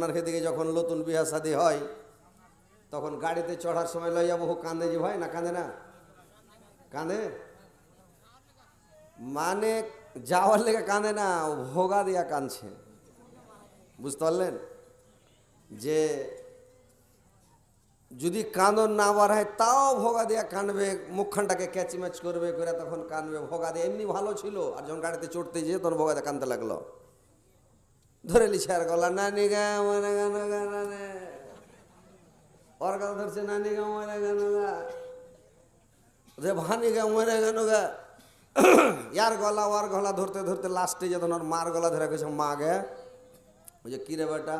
আপনার খেদিকে যখন নতুন বিয়া শাদী হয়, তখন গাড়িতে চড়ার সময় লইয়া বহু কাঁদে যে ভাই না কাঁদে না? কাঁদে? মানে যাওয়ার লেগে কাঁদে না ভোগা দিয়া কাঁদছে। বুঝতে পারলেন? যে যদি কাঁদন না বাড়ায়, তাও ভোগা দিয়া কানবে মুখখানটাকে ক্যাচিম্যাচ করবে করে তখন কানবে ভোগা দিয়ে। এমনি ভালো ছিল, আর যখন গাড়িতে চড়তে যেয়ে তখন ভোগা দিয়ে কানতে লাগল। ধরে লিছে আর গলা, নানি গা, মরে গান গা নানে ওর কথা ধরছে, নানি গা, মরে গান গা যে, ভানি গা, মরে গান গা ইয়ার গলা, ওর গলা ধরতে ধরতে লাস্টে যখন ওর মার গলা ধরে গেছে মা গে। ওই যে কিরে বেটা?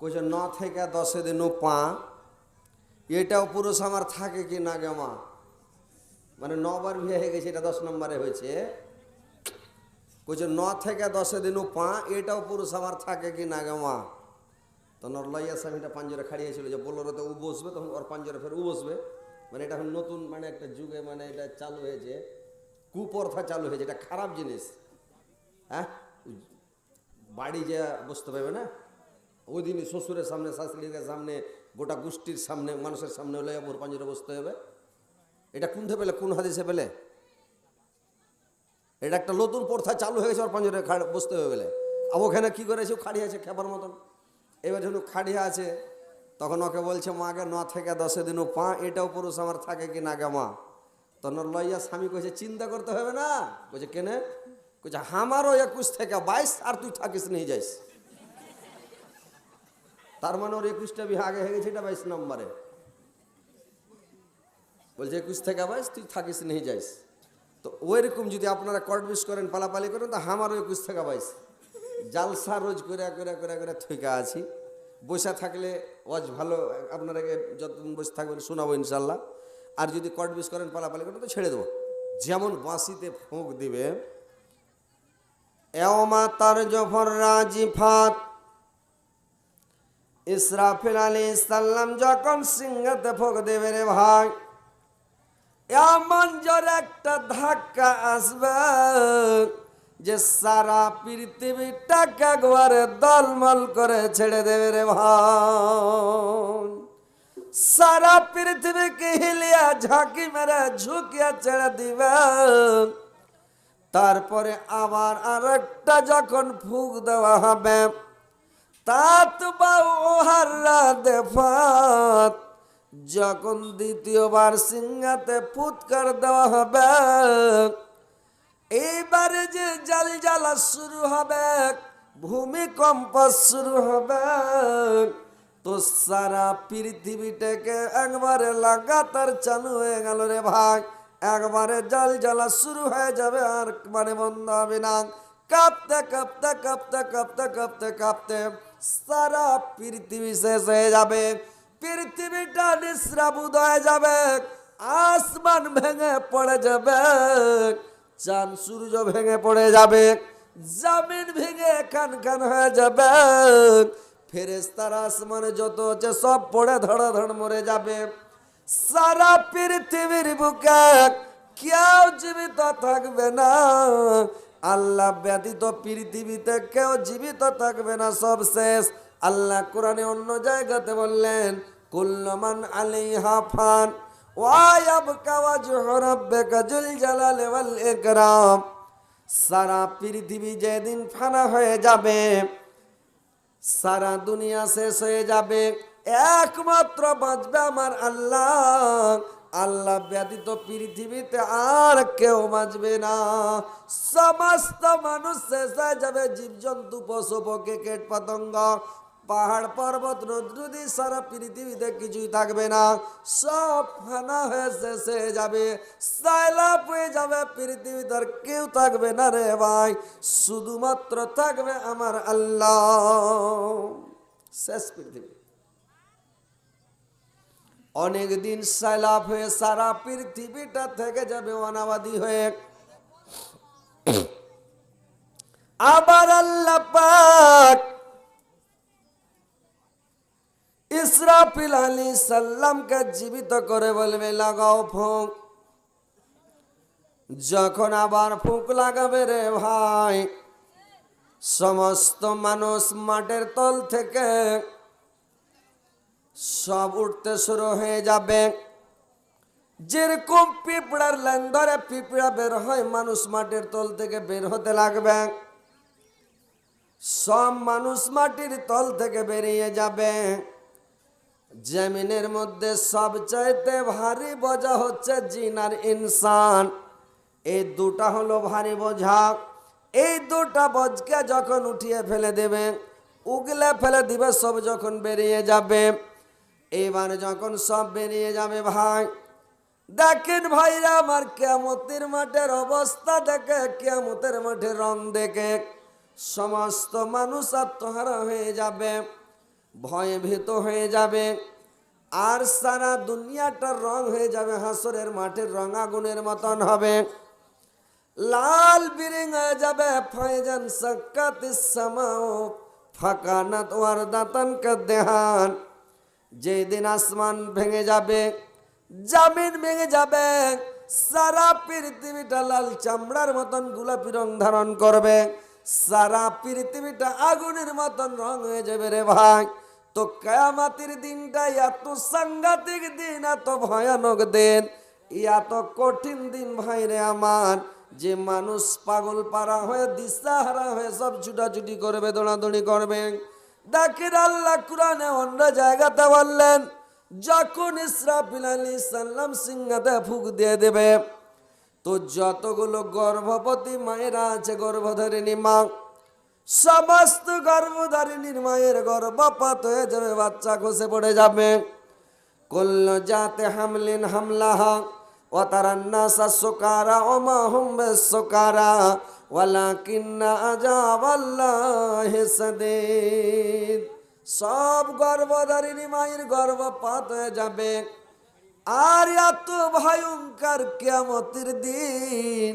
কইছে, ন থেকে দশে দিন পা। এটাও পুরুষ আমার থাকে কি না গে মা? মানে নবার বিয়ে হয়ে গেছে, এটা দশ নম্বরে হয়েছে। কইছে, ন থেকে দশে দিন পা, এটাও পুরুষ আমার থাকে কি না গে মা? তখন ওর লইয়া স্বামীটা পাঞ্জরে খাড়িয়েছিল, যে বোলোরোতে উ বসবে, তখন ওর পাঞ্জরে ফের উ বসবে। মানে এটা এখন নতুন মানে একটা যুগে মানে এটা চালু হয়েছে, কুপ্রথা চালু হয়েছে, এটা খারাপ জিনিস। হ্যাঁ? বাড়ি যে বসতে পারবে না? ওই দিনই শ্বশুরের সামনে, শাশুড়ির সামনে, গোটা গোষ্ঠীর সামনে, মানুষের সামনে হলে ওর পাঞ্জরে বসতে হবে। এটা কোনতে পেলে? কোন হাদিসে পেলে? এটা একটা নতুন প্রথা চালু হয়ে গেছে ওর পাঞ্জরে খাড়- বসতে হবে বলে। আর ওখানে কী করেছে? ও খাড়িয়ে আছে খেপার মতন। এবার যখন খাড়িয়ে আছে, তখন ওকে বলছে মাকে ন থেকে দশে দিনও পা এটাও পুরুষ আমার থাকে কি না গে মা? তখন লইয়া স্বামী কইছে, চিন্তা করতে হবে না। কইছে, কেনে? কইছে আমারও একুশ থেকে বাইশ, আর তুই থাকিস নিয়ে যাইস। তার মানে ওর একুশটা বিয়ে আগে হয়ে গেছে, এটা বাইশ নম্বরে। বলছে, একুশ থেকে বাইশ, তুই থাকিস নিয়ে যাইস। তো ওইরকম যদি আপনারা কটবিস করেন, পালাপালি করেন, তো আমারও একুশ থেকে বাইশ জালসা রোজ করে করে করে করে থইকা আছি। বসে থাকলে ওয়াজ ভালো, আপনারা যতদিন বসে থাকবেন শোনাবো ইনশাল্লাহ। আর যদি কটবিস করেন, পালাপালি করেন, তো ছেড়ে দেবো। যেমন বাঁশিতে ফোঁক দিবে তার জফর রাজিফাত, ইসরাফিল আলী সাল্লাম যখন সিংহাতে ফোক দেবে রে ভাই এমন জোর একটা ধাক্কা আসবে যে সারা পৃথিবীটাকে একবারে দলমল করে ছেড়ে দেবে রে ভাই সারা পৃথিবীকে হিলিয়া ঝাঁকি মেরে ঝুঁকিয়া ছেড়ে দিবে। তারপরে আবার আরেকটা যখন ফুক দেওয়া হবে তাত বা ওহাররা দেফাত যখন দ্বিতীয়বার সিংহাতে ফুৎকার দেওয়া হবে, এইবারে যে জাল জ্বালা শুরু হবে, ভূমিকম্প শুরু হবে, তো সারা পৃথিবীটাকে একবারে লাগাতার চালু হয়ে গেল রে ভাই। একবারে জাল জ্বালা শুরু হয়ে যাবে, আর মানে বন্ধ হবে না। কাঁপতে কাঁপতে কাঁপতে কাঁপতে কাঁপতে কাঁপতে সারা পৃথিবী শেষ হয়ে যাবে। পৃথিবীটা নিঃশ্রাবুদ হয়ে যাবে, আসমান ভেঙে পড়ে যাবে, চাঁদ, সূর্য ভেঙে পড়ে যাবে, জামিন ভেঙে খান খান হয়ে যাবে ফেরেস্তার আসমানে যত আছে সব পড়ে ধড়া ধড় মরে যাবে। সারা পৃথিবীর বুকে কেউ জীবিত থাকবে না, আল্লাহ ব্যতীত পৃথিবীতে কেউ জীবিত থাকবে না, সব শেষ। আল্লাহ কোরআনে অন্য জায়গাতে বললেন কুল্লমান আলাইহা ফান, ওয়ায়াবকা ওয়াজহু রাব্বিকা যুল জালালি ওয়াল ইকরাম। সারা পৃথিবী যেদিন ফানা হয়ে যাবে, সারা দুনিয়া শেষ হয়ে যাবে, একমাত্র বাঁচবে আমার আল্লাহ। আল্লাহ ব্যতীত পৃথিবীতে আর কেউ বাঁচবে না। সমস্ত মানুষ শেষ হয়ে যাবে, জীবজন্তু, পশু পক্ষী কীট পতঙ্গ পাহাড় পর্বত নদ নদী, সারা পৃথিবীতে কিছুই থাকবে না। সব ফানা হয়ে শেষ হয়ে যাবে। সাইলাপ হয়ে যাবে পৃথিবীতে আর কেউ থাকবে না রে ভাই। শুধুমাত্র থাকবে আমার আল্লাহ। শেষ পৃথিবী। অনেক দিন সাইলাপ হয়ে সারা পৃথিবীটা থেকে যাবে অনাবাদী হয়ে। আবার আল্লাহ পাক ইসরাফিল আলী সাল্লামকে জীবিত করে বলবে, লাগাও ফুঁক। যখন আবার ফুঁক লাগাবে রে ভাই, সমস্ত মানুষ মাঠের তল থেকে সব উঠতে শুরু হয়ে যাবে। যেরকম পিঁপড়ার লাইন ধরে পিঁপড়া বের হয়, মানুষ মাটির তল থেকে বের হতে লাগবে। সব মানুষ মাটির তল থেকে বেরিয়ে যাবে। জমিনের মধ্যে সবচাইতে ভারী বোঝা হচ্ছে জিন আর ইনসান। এই দুটা হলো ভারী বোঝা। এই দুটা বজকে যখন উঠিয়ে ফেলে দেবে, উগলে ফেলে দিবে, সব যখন বেরিয়ে যাবে। এবার যখন সব বেরিয়ে যাবে ভাই, দেখেন ভাইরা আমার কেমতের মাঠের অবস্থা দেখে কেমতের মাঠের রং দেখে, সমস্ত মানুষ আত্মহারা হয়ে যাবে। ভয়ে ভীত হয়ে যাবে। আর সারা দুনিয়াটার রং হয়ে যাবে হাসরের মাঠের রং আগুনের মতন হবে। লাল বিরিং হয়ে যাবে ফয়জান সাক্কাত সামাও ফাকানাত ওয়ারদাতান কাদেহান যেদিন আসমান ভেঙে যাবে, জামিন ভেঙে যাবে, সারা পৃথিবীটা লাল চামড়ার মতন গোলাপি রং ধারণ করবে। সারা পৃথিবীটা আগুনের মতন রং হয়ে যাবে রে ভাই। তো কেয়ামাতির দিনটা এত সাংঘাতিক দিন, এত ভয়ানক দিন, এত কঠিন দিন ভাই রে আমার, যে মানুষ পাগল পারা হয়ে, দিশাহারা হয়ে সব ছুটাছুটি করবে, দৌড়াদৌড়ি করবে। দেখেন আল্লাহ কোরআনে অন্য জায়গাতে বললেন, যখন ইসরাফিল আলী সাল্লাম সিংহাতে ফুক দিয়ে দেবে, তো যতগুলো গর্ভবতী মায়েরা আছে, গর্ভধারিণী মা সমস্ত গর্ভধারিণীর মায়ের গর্ভপাত হয়ে যাবে, বাচ্চা ঘষে পড়ে যাবে। কল্ল জাতে হামলিন হামলাহা ও তারান্না সুকারা, ও মা হুম্বে সুকারা, ওয়ালাকিন্না আজাবাল্লাহ সাদিদ। সব গর্ভধারিণী মায়ের গর্ভপাত হয়ে যাবে। আর এত ভয়ঙ্কর কেয়ামতের দিন,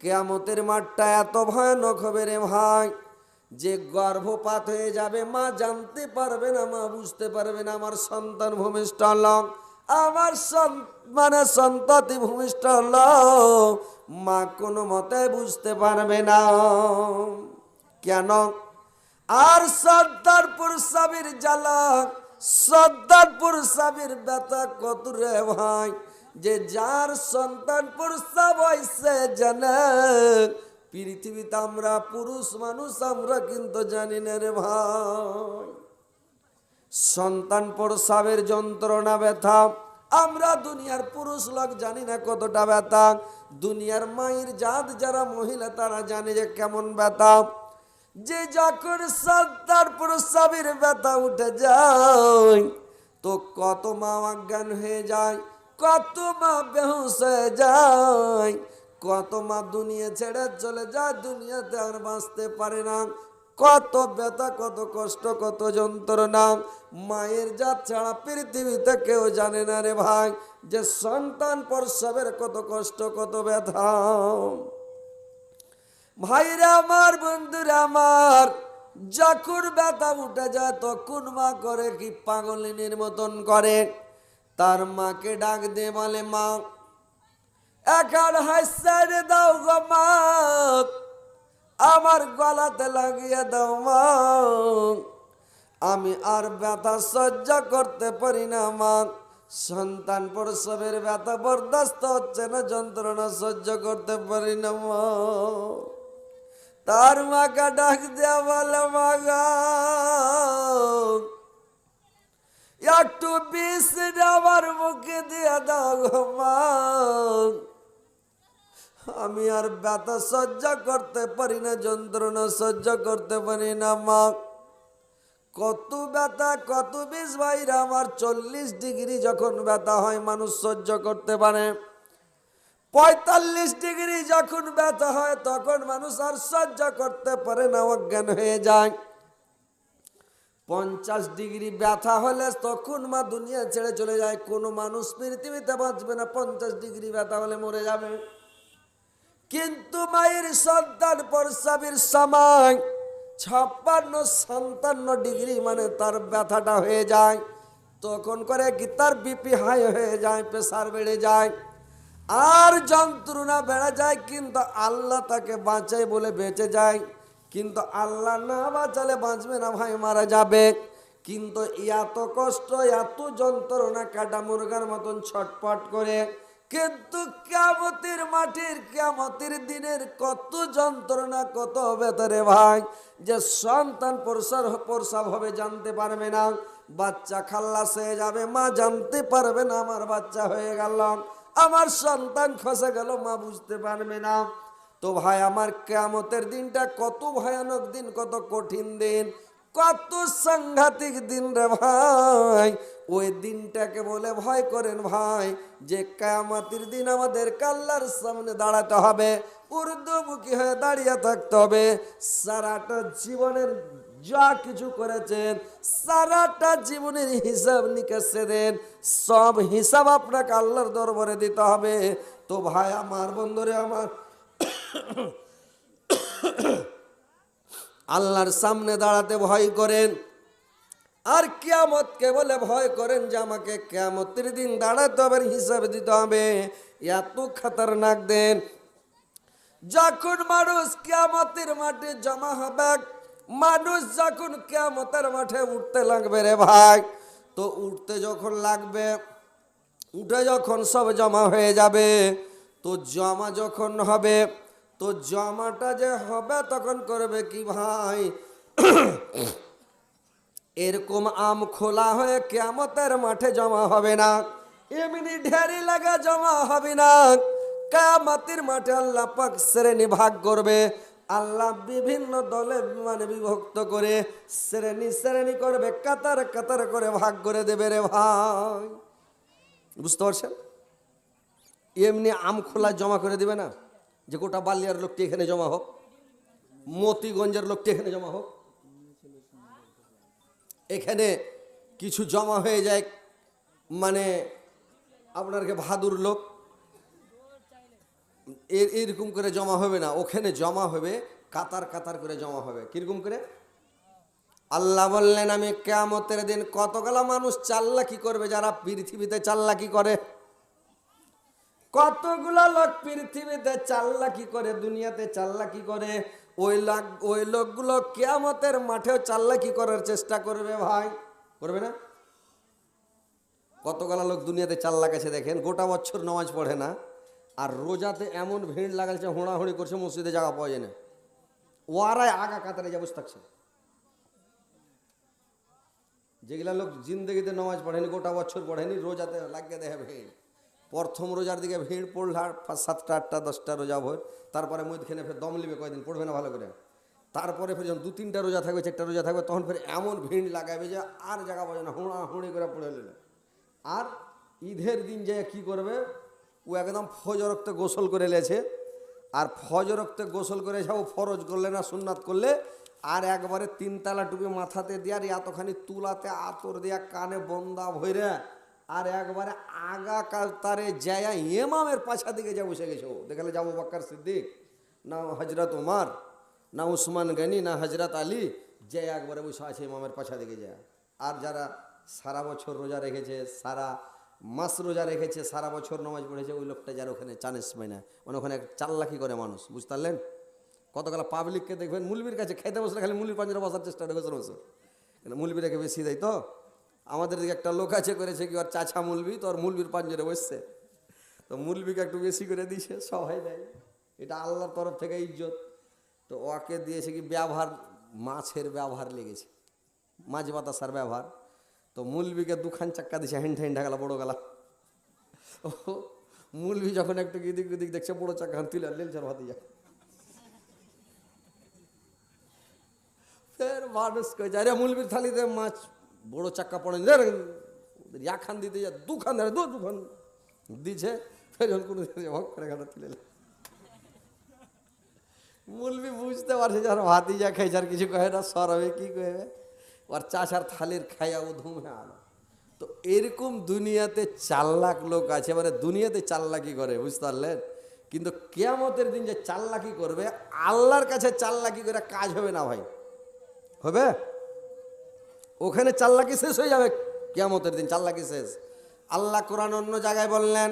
কেয়ামতের মাঠটা এত ভয়ানক হবে রে ভাই। যে গর্ভপাত হয়ে যাবে, মা জানতে পারবে না, মা বুঝতে পারবে না, আমার সন্তান ভূমিষ্ঠ হল আমার মানে সন্ততি ভূমিষ্ঠ হল মা কোনো মতে বুঝতে পারবে না। কেন? আর সর্দারপুর সাবির জ্বালা, সর্দারপুর সাবির ব্যথা কত রে ভাই, যে যার সন্তান প্রস্তাব হয়েছে জানে পৃথিবীতে আমরা পুরুষ মানুষ, আমরা কিন্তু জানি না রে ভাই। সন্তান প্রসাবের যন্ত্রণা, ব্যথা। আমরা দুনিয়ার পুরুষ লোক জানি না কতটা ব্যথা। দুনিয়ার মায়ের জাত যারা মহিলা, তারা জানে যে কেমন ব্যথা। যে যখন সন্তান প্রসাবের ব্যথা উঠে যায়, তো কত মা অজ্ঞান হয়ে যায়, কত মা বেহুশ হয়ে যায়। কত মা দুনিয়া ছেড়ে চলে যায়, দুনিয়াতে আর বাঁচতে পারে না। কত ব্যথা, কত কষ্ট, কত যন্ত্রণা। মায়ের জাত ছাড়া পৃথিবীতে কেউ জানে না রে ভাই যে সন্তান প্রসবের কত কষ্ট, কত ব্যথা। ভাইরা আমার, বন্ধুরা আমার, যখন ব্যথা উঠে যায়, তখন মা করে কি পাগলিনীর মতন করে। তার মাকে ডাক দিয়ে বলে, মা এখন হাসারে দাও গো মা। আমার গলাতে লাগিয়ে দাও মা। আমি আর ব্যথা সহ্য করতে পারি না মা। সন্তান প্রসবের ব্যথা বরদাস্ত হচ্ছে না, যন্ত্রণা সহ্য করতে পারি না মা। তার মাকে ডাক দেওয়া বলে মাগা একটু বিষ আমার মুখে দিয়ে দাও মা। আমি আর ব্যথা সহ্য করতে পারি না, যন্ত্রণা সহ্য করতে পারি না, মা। কত ব্যথা, কত বিষ, ভাইরা, আমার চল্লিশ ডিগ্রি যখন ব্যথা হয়, মানুষ সহ্য করতে পারে। পঁয়তাল্লিশ ডিগ্রি যখন ব্যথা হয়, তখন মানুষ আর সহ্য করতে পারে না, অজ্ঞান হয়ে যায়। পঞ্চাশ ডিগ্রি ব্যথা হলে তখন মা দুনিয়া ছেড়ে চলে যায়। কোনো মানুষ পৃথিবীতে বাঁচবে না, পঞ্চাশ ডিগ্রি ব্যথা হলে মরে যাবে। কিন্তু মায়ের সন্তান প্রসাবের সময় ছাপ্পান্ন সাতান্ন ডিগ্রি মানে তার ব্যথাটা হয়ে যায়। তখন করে কি তার বিপি হাই হয়ে যায়, প্রেশার বেড়ে যায়। আর যন্ত্রণা বেড়ে যায়, কিন্তু আল্লাহ তাকে বাঁচায় বলে বেঁচে যায়। কিন্তু আল্লাহ না বাঁচালে বাঁচবে না ভাই, মারা যাবে। কিন্তু এত কষ্ট, এত যন্ত্রণা কাটা মুরগার মতন ছটপট করে কিন্তু কেমতের মাটির কেমতের দিনের কত যন্ত্রণা, কত হবে ভেতরে ভাই, যে সন্তান প্রসার, প্রসাব হবে জানতে পারবে না। বাচ্চা খাল্লাস হয়ে যাবে, মা জানতে পারবে না, আমার বাচ্চা হয়ে গেল। আমার সন্তান খসে গেল, মা বুঝতে পারবে না। তো ভাই, আমার কেমতের দিনটা কত ভয়ানক দিন, কত কঠিন দিন। কত সাংঘাতিক দিন রে ভাই। ওই দিনটাকে বলে ভয় করেন ভাই, যে কেয়ামতের দিন আমাদের কাল্লার সামনে দাঁড়াতে হবে উর্দুমুখী হয়ে দাঁড়িয়ে থাকতে হবে। সারাটা জীবনের যা কিছু করেছেন, সারাটা জীবনের হিসাব নিকাশে দেন, সব হিসাব আপনাকে আল্লাহর দরবারে দিতে হবে। তো ভাই, আমার বন্ধুরে, আমার আল্লাহর সামনে দাঁড়াতে ভয় করেন। আর কিয়ামতকে বলে ভয় করেন যে আমাকে কিয়ামতের দিন দাঁড়াতে হবে, হিসাব দিতে হবে। এত খাতারনাক দেন। যখন মানুষ কেয়ামতের মাঠে জমা হবে, মানুষ যখন কিয়ামতের মাঠে উঠতে লাগবে রে ভাই, তো উঠতে যখন লাগবে, উঠে যখন সব জমা হয়ে যাবে, তো জমা যখন হবে তো জমাটা যে হবে তখন করবে কি ভাই? এরকম আম খোলা হয়ে কেমতের মাঠে জমা হবে না। এমনি ঢেরি লাগা জমা হবে না। কামাতির মাঠে আল্লাহ পাক শ্রেণি ভাগ করবে। আল্লাহ বিভিন্ন দলে মানে বিভক্ত করে শ্রেণি শ্রেণি করবে, কাতার কাতার করে ভাগ করে দেবে রে ভাই। বুঝতে পারছেন? এমনি আম খোলা জমা করে দিবে না? যে গোটা বালিয়ার লোকটি এখানে জমা হোক, মতিগঞ্জের লোকটি এখানে জমা হোক। এখানে কিছু জমা হয়ে যায় মানে আপনার কে ভাদুর লোক। এর, এরকম করে জমা হবে না, ওখানে জমা হবে, কাতার কাতার করে জমা হবে। কীরকম করে? আল্লাহ বললেন, আমি কেয়ামতের দিন কতগুলা মানুষ চাল্লাকি করবে, যারা পৃথিবীতে চাল্লাকি করে? কতগুলা লোক পৃথিবীতে চাল্লাকি করে, দুনিয়াতে চাল্লাকি করে? ওই লাগ, ওই লোকগুলো কেয়ামতের মাঠেও চাল্লাকি করার চেষ্টা করবে ভাই। করবে না? কতগুলা লোক দুনিয়াতে চাল্লাক আছে দেখেন, গোটা বছর নামাজ পড়ে না, আর রোজাতে এমন ভিড় লাগাচ্ছে হোঁড়াহুড়ি করছে, মসজিদে জায়গা পাওয়া যায় না। ওয়ারাই আগা কাতারে যা বসে থাকছে। যেগুলা লোক জিন্দগিতে নামাজ পড়েনি, গোটা বছর পড়েনি, রোজাতে লাগিয়ে দেয় ভিড় প্রথম রোজার দিকে ভিড় পড়ল পাঁচ, সাতটা, আটটা, দশটা রোজা ভোর। তারপরে মধ্যখানে ফের দম নেবে কয়দিন, পড়বে না ভালো করে। তারপরে ফের যখন দু, তিনটা রোজা থাকবে, চারটা রোজা থাকবে, তখন ফের এমন ভিড় লাগাবে যে আর জায়গা পাবে না হুঁড়া হুঁড়ি করে পড়ে নিলে আর ঈদের দিন যে কি করবে, ও একদম ফজরক্তে গোসল করে লেছে। আর ফজরক্তে গোসল করে যাও ফরজ করলে না, সুন্নাত করলে, আর একবারে তিনতলা টুপি মাথাতে দিয়ে আর এতখানি তুলাতে আতর দিয়া কানে বন্দা ভইরে আর একবারে আগা কাতারে যায় এমামের পাছা দিকে যা বসে গেছে। ও দেখালে যাব বাক্কার সিদ্দিক, না হজরত উমার, না উসমান গানি, না হজরত আলী যে একবারে বসে আছে ইমামের পাছা দিকে যায়। আর যারা সারা বছর রোজা রেখেছে, সারা মাস রোজা রেখেছে, সারা বছর নামাজ পড়েছে, ওই লোকটা যার ওখানে চানেস পায় না। মানে ওখানে চাল্লাকি করে মানুষ বুঝতে পারলেন কতগুলো পাবলিককে দেখবেন, মুলবির কাছে খেতে বসলে খালি মুলবির পাঞ্জরা বসার চেষ্টা করে বছর। কিন্তু মুলবিটাকে বেশি দেয় তো। আমাদের দিকে একটা লোক আছে করেছে কি, ওর চাচা মুলবি, তোর মুলবির পাঞ্জরে বসছে। তো মুলবিকে একটু বেশি করে দিয়েছে, সবাই দেয় এটা আল্লাহর তরফ থেকে ইজ্জত। তো ওকে দিয়েছে কি, ব্যবহার, মাছের ব্যবহার লেগেছে। মাছ বাতাসার ব্যবহার। তো মুলবিকে দুখান চাক্কা দিছে হেন্ড হেন্ডা গেলা বড় গেলা। ও, মুলবি যখন একটু গিদিক গিদিক দেখছে, বড় চাক্কা তুলে লেলচার ভাতি যায়। ফের মানুষ কই যায় রে মুলবির থালিতে মাছ বড় চাক্কা পড়ে রে এক খান দিতে যা, দু খান ধরে দু দুখান দিছে কোনো হক করে তুলে। মুলবি বুঝতে পারছে যার ভাতি যা খাইছে আর কিছু কহে না সরবে কি কহে? ওর চাষার থালির খাইয়া ও ধুমে আলো তো এরকম দুনিয়াতে চার লাখ লোক আছে মানে দুনিয়াতে চাল্লাকি করে, বুঝতে পারলেন? কিন্তু কেয়ামতের দিন যে চাল্লাকি করবে, আল্লাহর কাছে চাল্লাকি করে কাজ হবে না ভাই। হবে? ওখানে চাল্লাকি শেষ হয়ে যাবে। কেমতের দিন চাল্লাকি শেষ। আল্লাহ কোরআন অন্য জায়গায় বললেন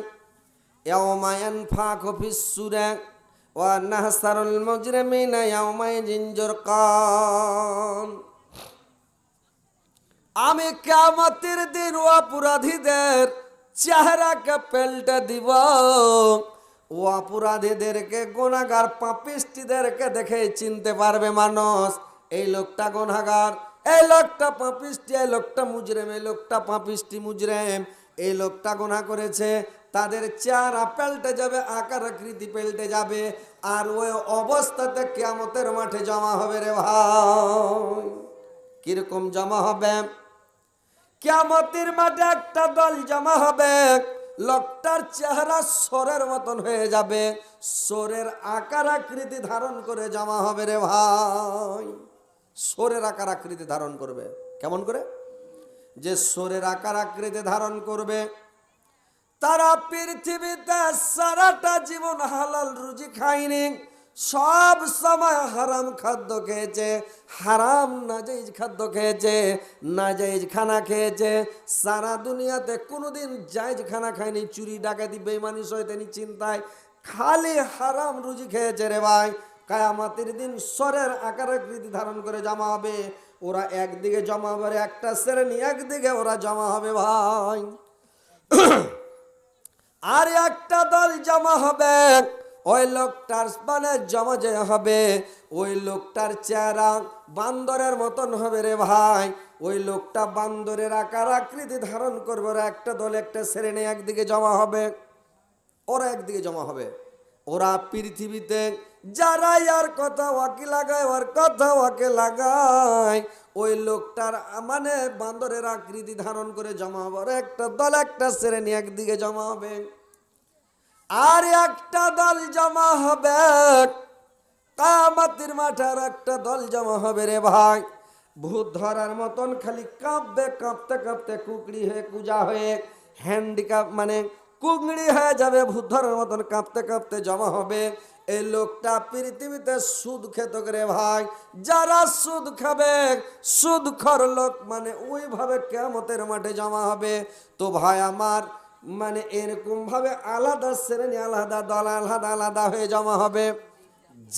আমি কিয়ামতের দিন ও অপরাধীদের চেহারাকে পেল্টে দিব। ও অপরাধীদেরকে গোনাগার পাপিষ্টিদেরকে দেখে চিনতে পারবে মানুষ, এই লোকটা গোনাগার এই লোকটা পাপিষ্টি এই লোকটা মুজরেম এই লোকটা পাপিষ্টি, মুজরেম। এই লোকটা গোনা করেছে, তাদের চেহারা পেল্টে যাবে, আকার আকৃতি পেল্টে যাবে, আর ওই অবস্থাতে কেমতের মাঠে জমা হবে রে ভাই। কীরকম জমা হবে? কেমতের মাঠে একটা দল জমা হবে, লোকটার চেহারা সোরের মতন হয়ে যাবে, সোরের আকার আকৃতি ধারণ করে জমা হবে রে ভাই। সোরের আকার আকৃতি ধারণ করবে। কেমন করে? যে সোরের আকার আকৃতি ধারণ করবে, তারা পৃথিবীতে সারাটা জীবন হালাল রুজি খায়নি, সব সময় হারাম খাদ্য খেয়েছে, হারাম নাজাইজ খাদ্য খেয়েছে, নাজাইজ খানা খেয়েছে, সারা দুনিয়াতে কোনোদিন জায়জ খানা খায়নি, চুরি, ডাকাতি বেমানি শয়তানি চিন্তায় খালি হারাম রুজি খেয়েছে রে ভাই। কায়ামাতের দিন স্বরের আকার আকৃতি ধারণ করে জমা হবে। ওরা একদিকে জমা হবে, একটা শ্রেণি একদিকে ওরা জমা হবে ভাই। আর একটা দল জমা হবে, ওই লোকটার মানে জমা যে হবে, ওই লোকটার চেহারা বান্দরের মতন হবে রে ভাই। ওই লোকটা বান্দরের আকার আকৃতি ধারণ করবে, ওরা একটা দল, একটা শ্রেণি একদিকে জমা হবে, ওরা একদিকে জমা হবে। ওরা পৃথিবীতে যারা আর কথা ওয়াকে লাগায়, ওর কথা ওয়াকে লাগায়। ওই লোকটার মানে বান্দরের আকৃতি ধারণ করে জমা হবে। ওরা একটা দল, একটা শ্রেণি একদিকে জমা হবে। আর একটা দল জমা হবে। কামাতির মাঠার একটা দল জমা হবে রে ভাই। ভূত ধরার মতন খালি কাঁপবে, কাঁপতে কাঁপতে কুকড়ি হয়ে কুজা হয়ে হ্যান্ডিক্যাপ মানে কুকড়ি হয়ে যাবে। ভূত ধরার মতন কাঁপতে কাঁপতে জমা হবে। এই লোকটা পৃথিবীতে সুদ খেত করে ভাই। যারা সুদ খাবে, সুদ খর লোক মানে ওইভাবে কেমতের মাঠে জমা হবে। তো ভাই আমার মানে এরকম ভাবে আলাদা শ্রেণি, আলাদা দল, আলাদা আলাদা হয়ে জমা হবে।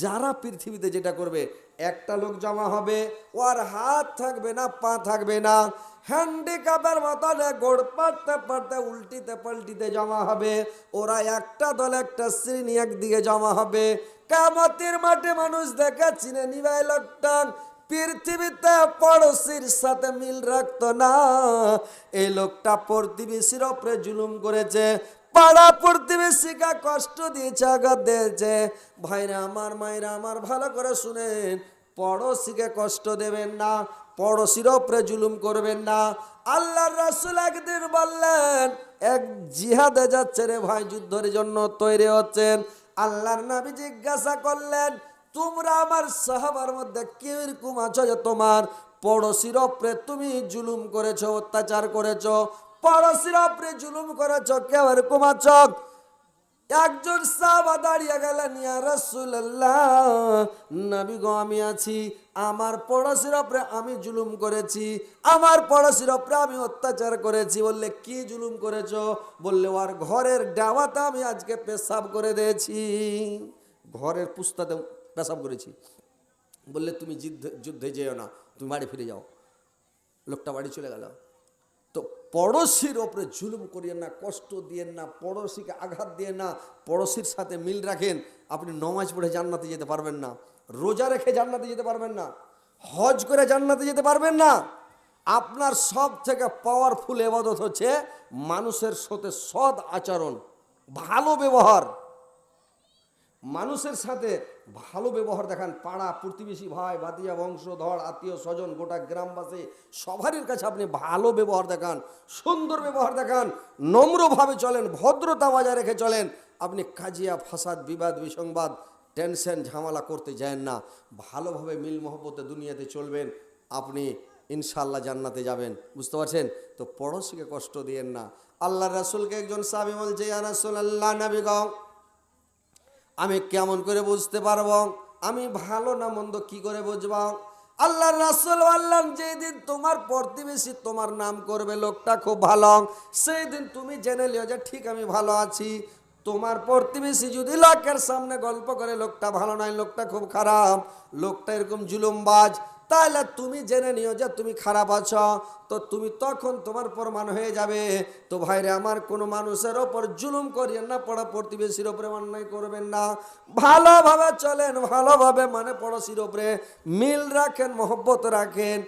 যারা পৃথিবীতে যেটা করবে, একটা লোক জমা হবে, ওর হাত থাকবে না, পা থাকবে না। হ্যান্ডিক্যাপের মতনে গোড় পাড়তে পাড়তে উল্টিতে পাল্টিতে জমা হবে। ওরা একটা দল, একটা শ্রেণি একদিকে জমা হবে। কামতির মাঠে মানুষ দেখে চিনে নিবে এই লোকটা। পৃথিবীতে পড়োশির সাথে মিল রাখতো না। এই লোকটা প্রতিবেশীর ওপরে জুলুম করেছে। পাড়া প্রতিবেশীকে কষ্ট দিয়েছে, আঘাত দিয়েছে। ভাইরা আমার, মায়েরা আমার, ভালো করে শুনেন। পড়োশিকে কষ্ট দেবেন না পড়োশির ওপরে জুলুম করবেন না। আল্লাহর রাসূল একদিন বললেন, এক জিহাদে যাচ্ছে রে ভাই, যুদ্ধের জন্য তৈরি হচ্ছেন। আল্লাহর নবী জিজ্ঞাসা করলেন, তোমরা আমার সাহাবার মধ্যে কীরকম আছো যে তোমার পড়োশির ওপরে তুমি জুলুম করেছ, অত্যাচার করেছ? জুলুম আছো একজন আমি আছি। আমার আমি জুলুম করেছি। আমার পড়োশির ওপরে আমি অত্যাচার করেছি। বললে, কি জুলুম করেছ? বললে ওর ঘরের ডাওয়াতে আমি আজকে পেশাব করে দিয়েছি। ঘরের পুস্তাতে পেশাব করেছি। বললে, তুমি যুদ্ধে যেও না, তুমি বাড়ি ফিরে যাও। লোকটা বাড়ি চলে গেল। পড়োশির ওপরে জুলুম করিয়েন না, কষ্ট দিয়েন না, পড়োশিকে আঘাত দিয়ে না, পড়োশির সাথে মিল রাখেন, আপনি নমাজ পড়ে জান্নাতে যেতে পারবেন না, রোজা রেখে জান্নাতে যেতে পারবেন না, হজ করে জান্নাতে যেতে পারবেন না। আপনার সব থেকে পাওয়ারফুল এবাদত হচ্ছে মানুষের সাথে সৎ আচরণ, ভালো ব্যবহার। মানুষের সাথে ভালো ব্যবহার দেখান। পাড়া, প্রতিবেশী ভাই ভাতিয়া বংশধর, আত্মীয় স্বজন, গোটা গ্রামবাসী, সবারই কাছে আপনি ভালো ব্যবহার দেখান, সুন্দর ব্যবহার দেখান, নম্রভাবে চলেন, ভদ্রতা বজায় রেখে চলেন। আপনি কাজিয়া, ফাসাদ, বিবাদ, বিসংবাদ, টেনশন, ঝামেলা করতে যান না। ভালোভাবে মিল মহব্বতে দুনিয়াতে চলবেন, আপনি ইনশাল্লাহ জান্নাতে যাবেন। বুঝতে পারছেন? তো পড়োশিকে কষ্ট দিয়েন না। আল্লাহ রাসুলকে একজন সাবি বলছে, ইয়া রাসূল আল্লাহ নবীগণ আমি কেমন করে বুঝতে পারব? আমি ভালো না মন্দ কি করে বুঝব? আল্লাহ রাসুল আল্লাহ যেদিন তোমার প্রতিবেশী তোমার নাম করবে, লোকটা খুব ভালো। সেই দিন তুমি জেনে লিও যে ঠিক আমি ভালো আছি। তোমার প্রতিবেশী যদি লোকের সামনে গল্প করে, লোকটা ভালো নয়, লোকটা খুব খারাপ। লোকটা এরকম জুলুমবাজ। তাহলে তুমি জেনে নিও যে তুমি খারাপ আছো। তো তুমি তখন তোমার প্রমাণ হয়ে যাবে। তো ভাইরে, আমার কোনো মানুষের ওপর জুলুম করিয়েন না, পড়া প্রতিবেশীর ওপরে অন্যায় করবেন না। ভালোভাবে চলেন, ভালোভাবে মানে পড়োশির ওপরে মিল রাখেন, মহব্বত রাখেন।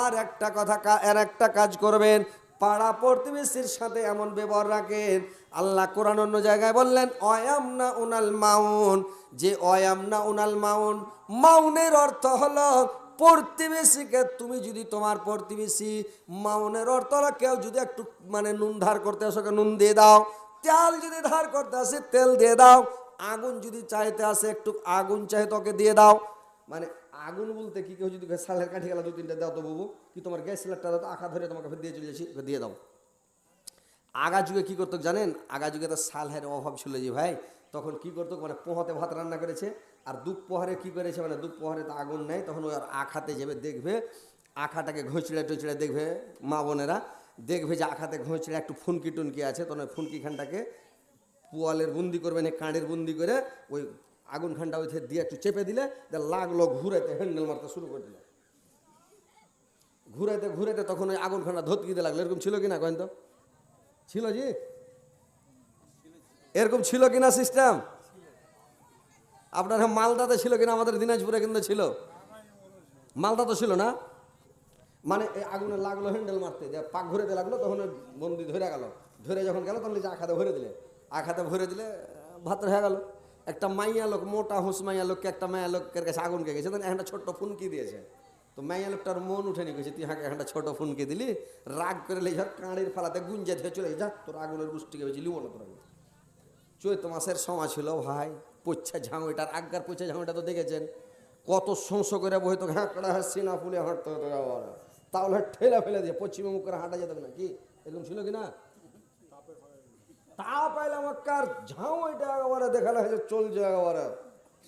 আর একটা কথা আর একটা কাজ করবেন, পাড়া প্রতিবেশীর সাথে এমন ব্যবহার রাখেন। আল্লাহ কোরআন অন্য জায়গায় বললেন, অয়ামনা উনাল মাউন। যে অয়ামনা উনাল মাউন, মাউনের অর্থ হলো প্রতিবেশীকে তুমি যদি তোমার প্রতিবেশী মাউনের অর্থ কেউ যদি একটু মানে নুন ধার করতে আসো নুন দিয়ে দাও। তেল যদি ধার করতে আসে, তেল দিয়ে দাও। আগুন যদি চাইতে আসে, একটু আগুন চাই তোকে দিয়ে দাও। মানে আগুন বলতে কি, কেউ যদি সালের কাঠি গেলা দু, তিনটা দাও তো বাবু। কি তোমার গ্যাস সিলিন্ডারটা দাও তো, আখা ধরে তোমাকে দিয়ে চলে যাচ্ছি দিয়ে দাও। আগা যুগে কি করতো জানেন? আগা যুগে তো সালহের অভাব ছিল যে ভাই, তখন কি করতো? মানে পোহাতে ভাত রান্না করেছে। আর দুপোহারে কি করেছে মানে দুপোহারে তো আগুন নেই, তখন ওই আর আখাতে যাবে, দেখবে, আখাটাকে ঘষড়ে টুচড়ে দেখবে মা বোনেরা, দেখবে যে আখাতে ঘষড়ে একটু ফুনকি টুনকি আছে, তখন ওই ফুনকিখানটাকে পোয়ালের বুন্দি করবে, না কাঁড়ের বুন্দি করে ওই আগুন খানটা ওই দিয়ে একটু চেপে দিলে লাগল ঘুরাইতে, হ্যান্ডেল মারতে শুরু করে দিল। ঘুরাইতে ঘুরাইতে তখন ওই আগুন খানটা ধতকিতে লাগল, এরকম ছিল কি না কেন তো? ছিল জি? এরকম ছিল কিনা সিস্টেম আপনার মালদাতে ছিল কিনা আমাদের দিনাজপুরে কিন্তু ছিল। মালদা তো ছিল না? মানে আগুনে লাগল হ্যান্ডেল মারতে, যে পাক ঘুরেতে লাগল, তখন বন্দি ধরে গেল। ধরে যখন গেল, তখন লিজে আখাতে ভরে দিলে। আখাতে ভরে দিলে, ভাত হয়ে গেল। একটা মাইয়া লোক, মোটা হুঁস মাইয়া লোককে, একটা মাইয়া লোকের কাছে আগুন কে গেছে তখন একটা ছোট্ট ফুনকি দিয়েছে। তো মাইয়া লোকটার মন উঠেনি গেছে তুই হাঁকে একটা ছোট ফুনকি দিলি, রাগ করে লেগে কাঁড়ির ফালাতে গুঞ্জে ধরে চলে যা, তোর আগুনের গুষ্টিকে বেশি লিবো তোর চৈত মাসের সময় ছিল ভাই পোচ্ছা ঝাঙুইটার আজ্ঞার পোচ্ছা ঝাঙুইটা তো দেখেছেন? কত সংস করে বই তো ঘাঁকড়া হাসি না ফুলে হাঁটতে হতো তাহলে ঠেলা ফেলে দিয়ে পশ্চিমে মুখ করে হাঁটা যেত না, কি? এরকম ছিল কি না? তা পাইলাম কার ঝাউইটা একেবারে দেখালে হয়েছে চলছে একেবারে।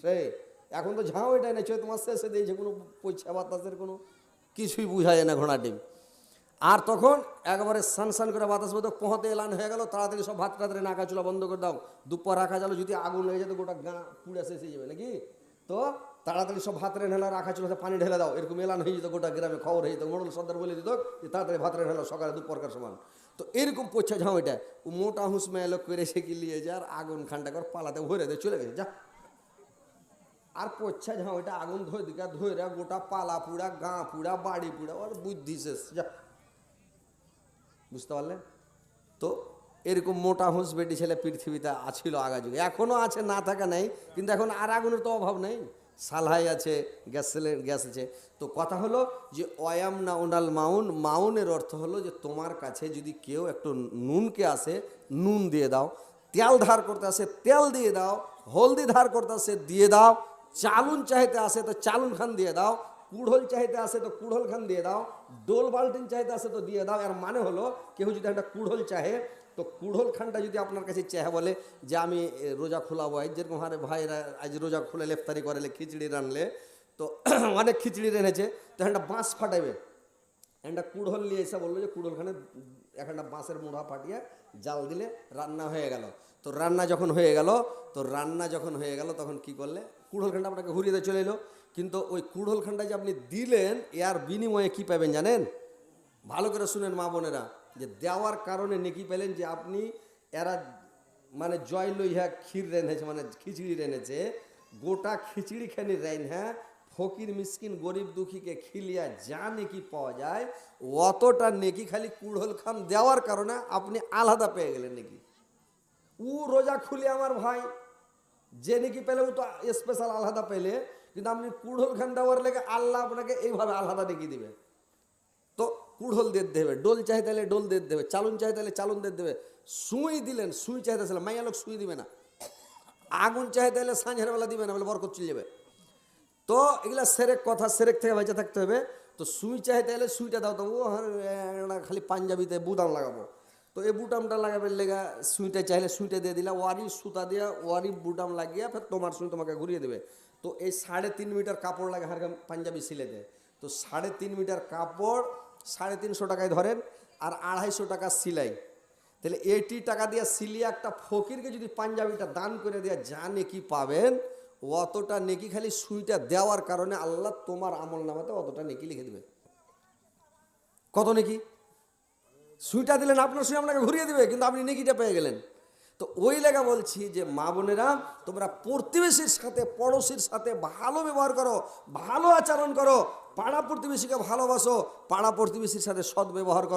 সেই এখন তো ঝাউইটা নেই চৈত মাস শেষে দিয়েছে কোনো পয়সা বাতাসের কোনো কিছুই বুঝা যায় না ঘোড়া ডিম আর তখন একবারে সান সান করে বাতাস বোধ পোহাতে এলান হয়ে গেল, তাড়াতাড়ি সব ভাত রাত্রে নাকা চুলা বন্ধ করে দাও দুপুর রাখা যালো যদি আগুন লেগে যেত গোটা গা পুড়ে শেষ হয়ে যাবে নাকি? তো তাড়াতাড়ি সব ভাত রে ঢেলা রাখা চুলাতে পানি ঢেলে দাও, এরকম এলান হয়ে যেত গোটা গ্রামে, খবর হয়ে যেত, মোড়ল সর্দার বলে দিত, যে তাড়াতাড়ি ভাত রে ঢেলো সকালে দুপুরকার সমান। তো এরকম পোচ্ছা ঝাও এটা, ও মোটা হুঁসমে লোক করে সে গিলিয়ে যা আর আগুন খান্ডা করে পালাতে ভরে দিয়ে চলে গেছে, যা। আর পোচ্ছা ঝাও এটা, আগুন ধরে দিকা ধরে গোটা পালা পুড়া, গা পুড়া, বাড়ি পুড়া আর বুদ্ধি শেষ, যা। বুঝতে পারলেন? তো এরকম মোটা হুঁস বেটি ছেলে পৃথিবীতে আছিল আগা যুগে। এখনও আছে, না থাকা নেই, কিন্তু এখন আর আগুনের তো অভাব নেই। সালহাই আছে, গ্যাস গ্যাস আছে। তো কথা হলো যে, অয়াম না ওনাল মাউন, মাউনের অর্থ হলো যে, তোমার কাছে যদি কেউ একটু নুনকে আসে, নুন দিয়ে দাও, তেল ধার করতে আসে, তেল দিয়ে দাও, হলদি ধার করতে আসে, দিয়ে দাও, চালুন চাইতে আসে, তো চালুন খান দিয়ে দাও কুড়হল চাইতে আসে তো কুড়হল খান দিয়ে দাও ডোল বাল্টিন চাইতে আসে তো দিয়ে দাও। এর মানে হলো, কেউ যদি একটা কুড়হল চাহে, তো কুড়হল খানটা যদি আপনার কাছে চাহে বলে যে আমি রোজা খোলাবো যেরকম হারে ভাইরা আজ রোজা খুলে লেফতারি করেলে খিচড়ি রানলে, তো অনেক খিচড়ি রেনেছে, তো একটা বাঁশ ফাটাবে একটা কুড়হল নিয়ে এসে বলল যে কুড়হলখানে একটা বাঁশের মুড়া ফাটিয়ে জাল দিলে রান্না হয়ে গেল। তো রান্না যখন হয়ে গেল, তো রান্না যখন হয়ে গেল, তখন কি করলে কুড়হলখানটা আপনাকে ঘুরিয়ে চলে এলো। কিন্তু ওই কুড়হলখানটা যে আপনি দিলেন এর বিনিময়ে কি পাবেন জানেন? ভালো করে শুনেন মা বোনেরা, যে দেওয়ার কারণে নেকি পেলেন যে আপনি এরা মানে জয় লইহা ক্ষীর রেনেছে মানে খিচড়ি রেনেছে গোটা খিচড়ি খানি রেন হ্যাঁ? ফকির মিসকিন গরিব দুঃখীকে খিলিয়া যা নেকি পাওয়া যায়, অতটা নেকি খালি কুড়হল খান দেওয়ার কারণে আপনি আলাদা পেয়ে গেলেন নাকি। ও রোজা খুলে আমার ভাই, যে নাকি পেলে ও তো স্পেশাল আলাদা পেলে কিন্তু আপনি কুড়হল খান দেওয়ার লেগে আল্লাহ আপনাকে এইভাবে আলাদা নেকি দিবে। তো কুড়হল দিয়ে দেবে, ডোল চাই তাহলে ডোল দিয়ে দেবে, চালুন চাই তাহলে চালুন দিয়ে দেবে। সুই দিলেন, সুই চাইতেছিলেন মাইয়া লোক সুই দিবে না। আগুন চাই তাহলে সাঁঝের বেলা দিবে না, বলে বরকত চলে যাবে। তো এগুলা সেরেক কথা, সেরেক থেকে বেঁচে থাকতে হবে। তো সুই চাই তাহলে সুইটা দাও তো, ও খালি পাঞ্জাবিতে বুদাম লাগাবো। তো এই বুটামটা লাগাবে লেগা সুইটা চাইলে সুইটা দিয়ে দিলা, ওয়ারি সুতা দিয়ে ওয়ারি বুটাম লাগিয়ে ফের তোমার সুই তোমাকে ঘুরিয়ে দেবে। তো এই সাড়ে তিন মিটার কাপড় লাগে হার পাঞ্জাবি সিলে তো সাড়ে তিন মিটার কাপড় সাড়ে তিনশো টাকায় ধরেন আর আড়াইশো টাকা সিলাই। তাহলে এইটি টাকা দিয়ে সিলিয়া একটা ফকিরকে যদি পাঞ্জাবিটা দান করে দেওয়া যা নেকি পাবেন, অতটা নেকি খালি সুইটা দেওয়ার কারণে আল্লাহ তোমার আমল নামাতে অতটা নেকি লিখে দেবে। কত নেকি? সুইটা দিলেন, আপনার সুই আপনাকে ঘুরিয়ে দেবে, কিন্তু আপনি নেকিটা পেয়ে গেলেন। তো ওই লেগা বলছি যে, মা বোনেরা, তোমরা প্রতিবেশীর সাথে, পড়োশির সাথে ভালো ব্যবহার করো, ভালো আচরণ করো। পাড়া প্রতিবেশীকে ভালোবাসো, পাড়া প্রতিবেশীর সাথে সদ্ব্যবহার ব্যবহার করো।